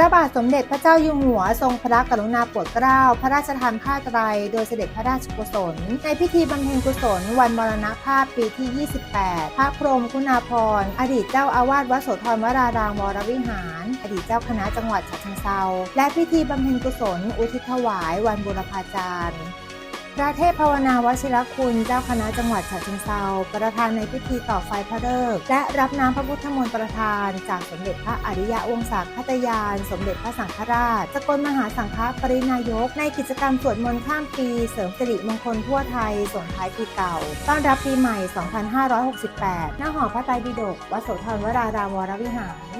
ระบาทสมเด็จพระเจ้าอยู่หัวทรงพระกรุณาโปรดเกล้า พระราชทานผ้าไตร โดยเสด็จพระราชกุศล ในพิธีบำเพ็ญกุศล วันมรณภาพปีที่ 28 พระพรมคุณาภรณ์อดีตเจ้าอาวาสวัดโสธรวรารามวรวิหาร อดีตเจ้าคณะจังหวัดฉะเชิงเทราและพิธีบำเพ็ญกุศล อุทิศถวายวันบุรพาจารย์ พระเทพภาวนาวชิรคุณ เจ้าคณะจังหวัดฉะเชิงเทราประธานในพิธีต่อไฟพระเลิกษ์และรับน้ำพระพุทธมนต์ประธาน จากสมเด็จพระอริยะวงศาคตยาน สมเด็จพระสังฆราชสกลมหาสังฆปรินายก ในกิจกรรมสวดมนต์ข้ามปี เสริมสิริมงคลทั่วไทยส่งท้ายปีเก่า ต้อนรับปีใหม่ 2568หน้าหอพระไตรปิฎกวัดโสธรวรารามวรวิหาร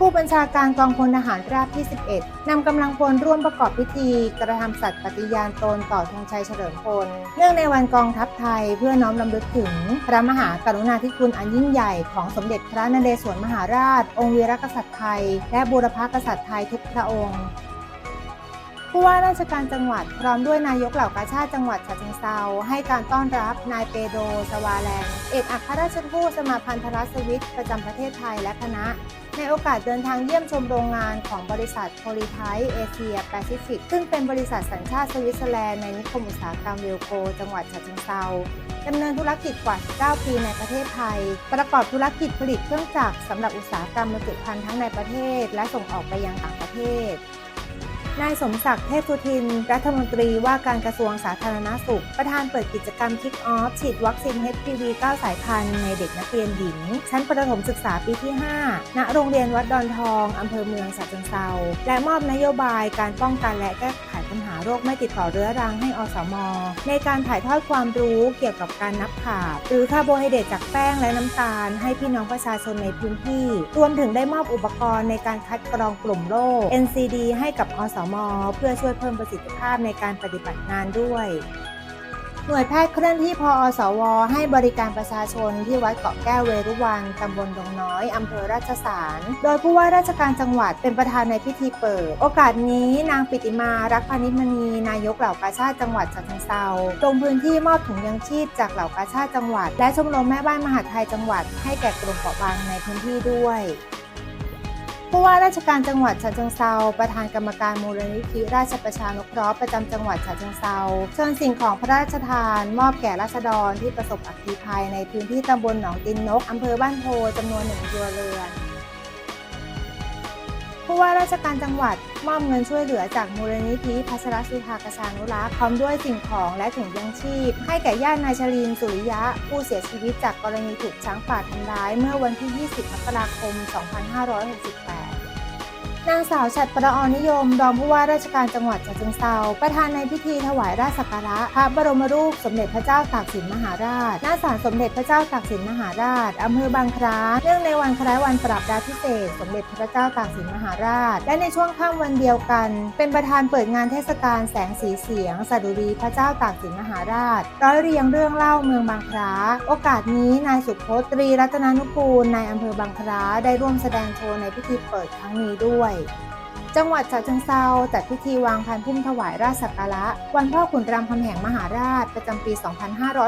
ผู้บัญชาการกองพลทหารราบที่ 11 นำกำลังพลร่วมประกอบพิธี กระทำสัตย์ปฏิญาณตนต่อธงชัยเฉลิมพล เนื่องในวันกองทัพไทยเพื่อน้อมรำลึกถึง พระมหากรุณาธิคุณอันยิ่งใหญ่ของสมเด็จพระนเรศวรมหาราช องค์วีรกษัตริย์ไทย และบูรพกษัตริย์ไทยทุกพระองค์ผู้ว่าราชการจังหวัดพร้อมด้วยนายกเหล่ากาชาติจังหวัดฉะเชิงเซาให้การต้อนรับนายเปโดรสวาแลน เอกอัครราชทูตสมาพันธรัสวิตประจำประเทศไทยและคณะ ในโอกาสเดินทางเยี่ยมชมโรงงานของบริษัทโพลิไทเอเชียแปซิฟิกซึ่งเป็นบริษัทสัญชาติสวิตเซอร์แลนด์ในนิคมอุตสาหกรรมเวลโกจังหวัดฉะเชิงเซาดำเนินธุรกิจกว่า 19 ปีในประเทศไทย ประกอบธุรกิจผลิตเครื่องจักรสำหรับอุตสาหกรรมบรรจุภัณฑ์ทั้งในประเทศ และส่งออกไปยังต่างประเทศ นายสมศักดิ์เทพสุทิน รัฐมนตรีว่าการกระทรวงสาธารณสุข ประธานเปิดกิจกรรมคิกออฟฉีดวัคซีน HPV 9 สายพันธุ์ในเด็กนักเรียนหญิง ชั้นประถมศึกษาปีที่ 5 ณ โรงเรียนวัดดอนทอง อำเภอเมืองฉะเชิงเทราและมอบนโยบายการป้องกันและแก้ไข โรคไม่ติดต่อเรื้อรังให้อสม ในการถ่ายทอดความรู้เกี่ยวกับการนับขาดหรือคาร์โบไฮเดรตจากแป้งและน้ำตาล ให้พี่น้องประชาชนในพื้นที่ รวมถึงได้มอบอุปกรณ์ในการคัดกรองกลุ่มโรค NCD ให้กับอสม เพื่อช่วยเพิ่มประสิทธิภาพในการปฏิบัติงานด้วย หน่วยแพทย์เคลื่อนที่พออสว ให้บริการประชาชนที่วัดเกาะแก้วเวรุวันตำบลดงน้อย อำเภอราชสาร โดยผู้ว่าราชการจังหวัดเป็นประธานในพิธีเปิด โอกาสนี้นางปิติมารักพานิชมณี นายกเหล่ากาชาติจังหวัดฉะเชิงเทราลงพื้นที่มอบถุงยังชีพจากเหล่ากาชาติจังหวัด และชมรมแม่บ้านมหาไทยจังหวัด ให้แก่กลุ่มเปราะบางในพื้นที่ด้วย ผู้ว่าราชการจังหวัดฉะเชิงเซาประธานกรรมการมูลนิธิราชประชานุเคราะห์ประจำจังหวัดฉะเชิงเซาเชิญสิ่งของพระราชทาน มอบแก่ราษฎรที่ประสบอัคคีภัยในพื้นที่ตำบลหนองตินนกอำเภอบ้านโพจำนวนหนึ่งครัวเรือนผู้ว่าราชการจังหวัดมอบเงินช่วยเหลือจากมูลนิธิพัชรสุธากชานุรักษ์พร้อมด้วยสิ่งของและถุงยังชีพ ให้แก่ญาตินายชลินสุริยะ ผู้เสียชีวิตจากกรณีถูกช้างป่าทำร้ายเมื่อวันที่ 20 มกราคม 2568 นางสาวฉัตรประออนิยม รองผู้ว่าราชการจังหวัดฉะเชิงเทราประธานในพิธีถวายราชสักการะพระบรมรูปสมเด็จพระเจ้าตากสินมหาราช ณ ศาลสมเด็จพระเจ้าตากสินมหาราชอำเภอบางคล้าเนื่องในวันคล้ายวันปรับดาพิเศษ สมเด็จพระเจ้าตากสินมหาราช และในช่วงค่ำวันเดียวกัน เป็นประธานเปิดงานเทศกาลแสงสีเสียงสดุดีพระเจ้าตากสินมหาราช ร้อยเรียงเรื่องเล่าเมืองบางคล้าโอกาสนี้นายสุพจน์ตรีรัตนานุกูลนายอำเภอบางคล้าได้ร่วมแสดงโชว์ในพิธีเปิดครั้งนี้ด้วยจังหวัดฉะเชิงเซาจัดพิธีวางพันพุ่มถวายราชสักการะ วันพ่อขุนรามคำแหงมหาราชประจำปี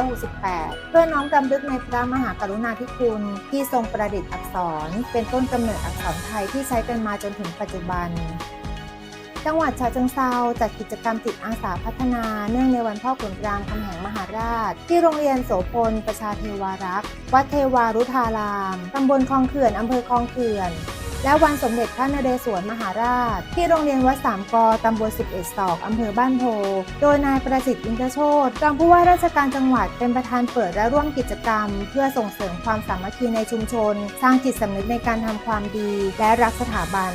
2568 เพื่อน้อมรำลึกในพระมหากรุณาธิคุณ ที่ทรงประดิษฐ์อักษร เป็นต้นกำเนิดอักษรไทยที่ใช้กันมาจนถึงปัจจุบัน จังหวัดฉะเชิงเซาจัดกิจกรรมจิตอาสาพัฒนา เนื่องในวันพ่อขุนรามคำแหงมหาราช ที่โรงเรียนโสพลประชาเทวารักษ์วัดเทวารุธารามตำบลคลองเขื่อนอำเภอคลองเขื่อน และวันสมเด็จพระนเรศวรมหาราช ที่โรงเรียนวัดสามกอตำบล11ศอกอำเภอบ้านโพ โดยนายประสิทธิ์อินทโชตรองผู้ว่าราชการจังหวัดเป็นประธานเปิดและร่วมกิจกรรม เพื่อส่งเสริมความสามัคคีในชุมชน สร้างจิตสำนึกในการทำความดี และรักสถาบัน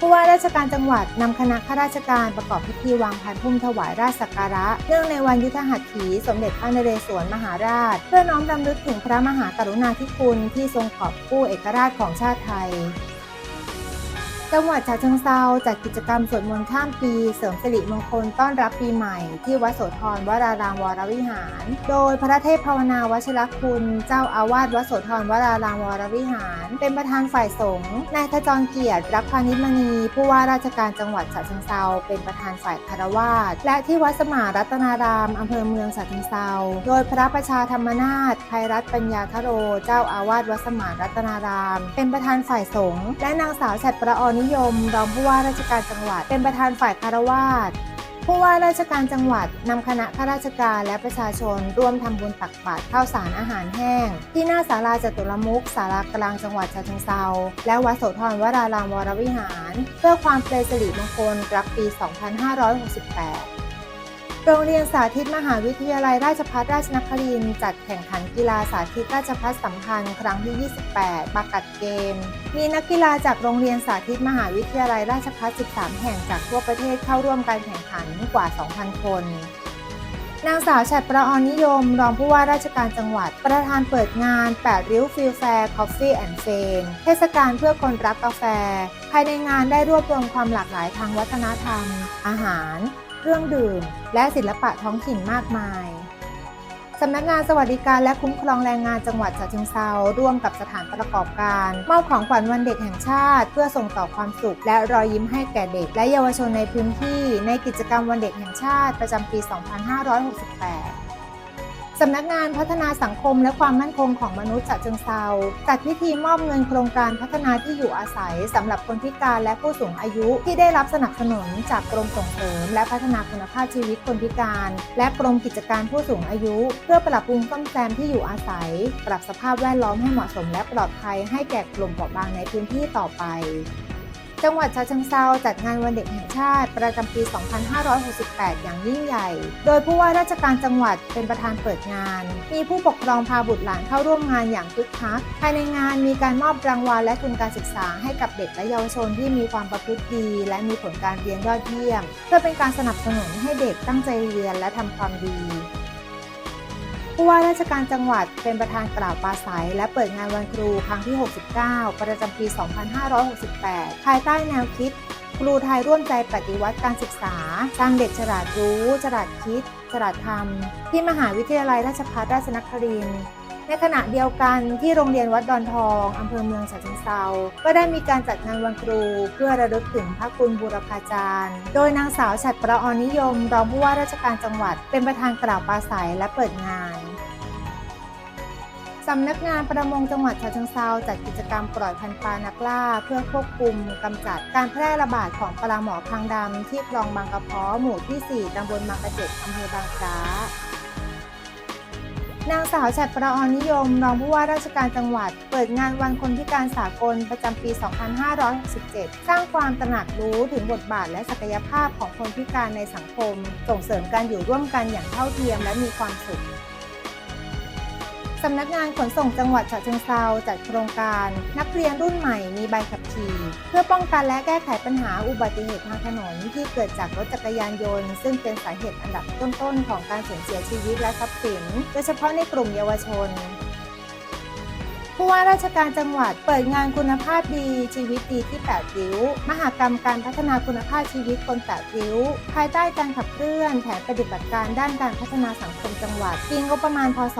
ผู้ว่าราชการจังหวัดนำคณะข้าราชการประกอบพิธีวางพันพุ่มถวายราชสักการะ เนื่องในวันยุทธหัตถีสมเด็จพระนเรศวรมหาราช เพื่อน้อมรำลึกถึงพระมหากรุณาธิคุณที่ทรงกอบกู้เอกราชของชาติไทย จังหวัดฉะเชิงเซาจัดกิจกรรมสวดมนต์ข้ามปี เสริมสิริมงคลต้อนรับปีใหม่ ที่วัดโสธรวรารามวรวิหาร โดยพระเทพภาวนาวชิรคุณ เจ้าอาวาสวัดโสธรวรารามวรวิหาร เป็นประธานฝ่ายสงฆ์นายขจรเกียรติรักพานิชมณี ผู้ว่าราชการจังหวัดฉะเชิงเซาเป็นประธานฝ่ายคารวาสและที่วัดสมารัตนารามอำเภอเมืองฉะเชิงเซาโดยพระประชาธรรมนาถภัยรัตน์ปัญญาคโร เจ้าอาวาสวัดสมารัตนาราม เป็นประธานฝ่ายสงฆ์และนางสาวฉัตรประออนยม รองผู้ว่าราชการจังหวัด เป็นประธานฝ่ายคารวาสผู้ว่าราชการจังหวัดนำคณะข้าราชการและประชาชน ร่วมทำบุญตักบาตรข้าวสารอาหารแห้ง ที่หน้าศาลาจตุรมุกศาลากลางจังหวัดฉะเชิงเซาและวัดโสธรวรารามวรวิหาร เพื่อความเป็นสิริมงคลรับปี 2568 โรงเรียนสาธิตมหาวิทยาลัยราชภัฏราชนครินทร์จัดแข่งขันกีฬาสาธิตราชภัฏสัมพันธ์ครั้งที่ 28ปากัดเกม มีนักกีฬาจากโรงเรียนสาธิตมหาวิทยาลัยราชภัฏ 13 แห่งจากทั่วประเทศเข้าร่วมการแข่งขันกว่า 2,000 คนนางสาวฉัตรประออนนิยม รองผู้ว่าราชการจังหวัด ประธานเปิดงาน 8 ริ้วฟิลแฟร์คอฟฟี่แอนด์เฟนเทศกาลเพื่อคนรักกาแฟ ภายในงานได้รวบรวมความหลากหลายทางวัฒนธรรม อาหาร รื่องดื่ม และศิลปะท้องถิ่นมากมายสำนักงานสวัสดิการและคุ้มครองแรงงานจังหวัดฉะเชิงเทราร่วมกับสถานประกอบการ มอบของขวัญวันเด็กแห่งชาติ เพื่อส่งต่อความสุข และรอยยิ้มให้แก่เด็ก และเยาวชนในพื้นที่ ในกิจกรรมวันเด็กแห่งชาติประจำปี 2568 สำนักงานพัฒนาสังคมและความมั่นคงของมนุษย์ฉะเชิงเทราจัดพิธีมอบเงินโครงการพัฒนาที่อยู่อาศัยสำหรับคนพิการและผู้สูงอายุที่ได้รับสนับสนุนจากกรมส่งเสริม และพัฒนาคุณภาพชีวิตคนพิการ และกรมกิจการผู้สูงอายุ เพื่อปรับปรุงซ่อมแซมที่อยู่อาศัย ปรับสภาพแวดล้อมให้เหมาะสมและปลอดภัยให้แก่กลุ่มเปราะบางในพื้นที่ต่อไป จังหวัดฉะเชิงเทราจัดงานวันเด็กแห่งชาติ ประจำปี 2568 อย่างยิ่งใหญ่ โดยผู้ว่าราชการจังหวัดเป็นประธานเปิดงาน มีผู้ปกครองพาบุตรหลานเข้าร่วมงานอย่างคึกคัก ภายในงานมีการมอบรางวัลและทุนการศึกษาให้กับเด็กและเยาวชนที่มีความประพฤติดี และมีผลการเรียนยอดเยี่ยม เพื่อเป็นการสนับสนุนให้เด็กตั้งใจเรียนและทำความดี ผู้ว่าราชการจังหวัดเป็นประธานกล่าวปราศัย และเปิดงานวันครูครั้งที่ 69 ประจำปี 2568 ภายใต้แนวคิด ครูไทยร่วมใจปฏิวัติการศึกษา สร้างเด็กฉลาดรู้ ฉลาดคิด ฉลาดทำ ที่มหาวิทยาลัยราชภัฏราชนครินทร์ ในขณะเดียวกันที่โรงเรียนวัดดอนทองอำเภอเมืองฉะเชิงเทราก็ได้มีการจัดงานวันครู เพื่อระลึกถึงพระคุณบูรพาจารย์ โดยนางสาวฉัตรประออนิยม รองผู้ว่าราชการจังหวัด เป็นประธานกล่าวปราศัยและเปิดงานสำนักงานประมงจังหวัดฉะเชิงเทราจัดกิจกรรมปล่อยพันธุ์ปลานักล่า เพื่อควบคุมกำจัดการแพร่ระบาดของปลาหมอคางดำที่คลองบางกระเพาะหมู่ที่ 4ตำบลบางกระเจ็ดอำเภอบางคล้า นางสาวฉัตรประออนนิยม รองผู้ว่าราชการจังหวัด เปิดงานวันคนพิการสากลประจำปี 2567 สร้างความตระหนักรู้ถึงบทบาทและศักยภาพของคนพิการในสังคม ส่งเสริมการอยู่ร่วมกันอย่างเท่าเทียมและมีความสุข สำนักงานขนส่งจังหวัดฉะเชิงเทราจัดโครงการ นักเรียนรุ่นใหม่มีใบขับขี่ เพื่อป้องกันและแก้ไขปัญหาอุบัติเหตุทางถนน ที่เกิดจากรถจักรยานยนต์ ซึ่งเป็นสาเหตุอันดับต้นๆ ของการสูญเสียชีวิตและทรัพย์สิน โดยเฉพาะในกลุ่มเยาวชน ผู้ว่าราชการจังหวัดเปิดงานคุณภาพดี ชีวิตดีที่ 8 ริ้ว มหากรรมการพัฒนาคุณภาพชีวิตคน 8 ริ้ว ภายใต้การขับเคลื่อนแผนปฏิบัติการด้านการพัฒนาสังคมจังหวัดปีงบประมาณ พศ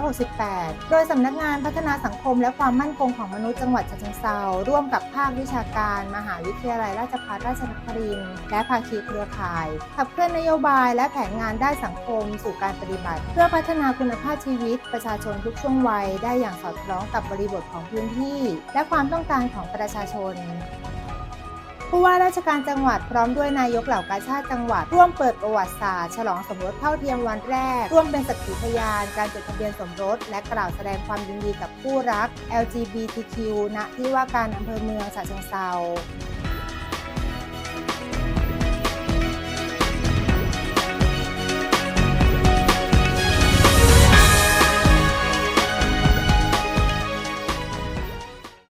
2568 โดยสำนักงานพัฒนาสังคมและความมั่นคงของมนุษย์จังหวัดฉะเชิงเทราร่วมกับภาควิชาการ มหาวิทยาลัยราชภัฏราชนครินทร์และภาคีเครือข่าย ขับเคลื่อนนโยบายและแผนงานด้านสังคมสู่การปฏิบัติ เพื่อพัฒนาคุณภาพชีวิต ประชาชนทุกช่วงวัยได้อย่างสอดคล้องกับบริบทของพื้นที่ และความต้องการของประชาชนผู้ว่าราชการจังหวัดพร้อมด้วยนายกเหล่ากาชาติจังหวัด ร่วมเปิดประวัติศาสตร์ฉลองสมรสเท่าเทียมวันแรก ร่วมเป็นสักขีพยาน การจดทะเบียนสมรส และกล่าวแสดงความยินดีกับคู่รัก LGBTQ ณที่ว่าการอำเภอเมืองฉะเชิงเทรา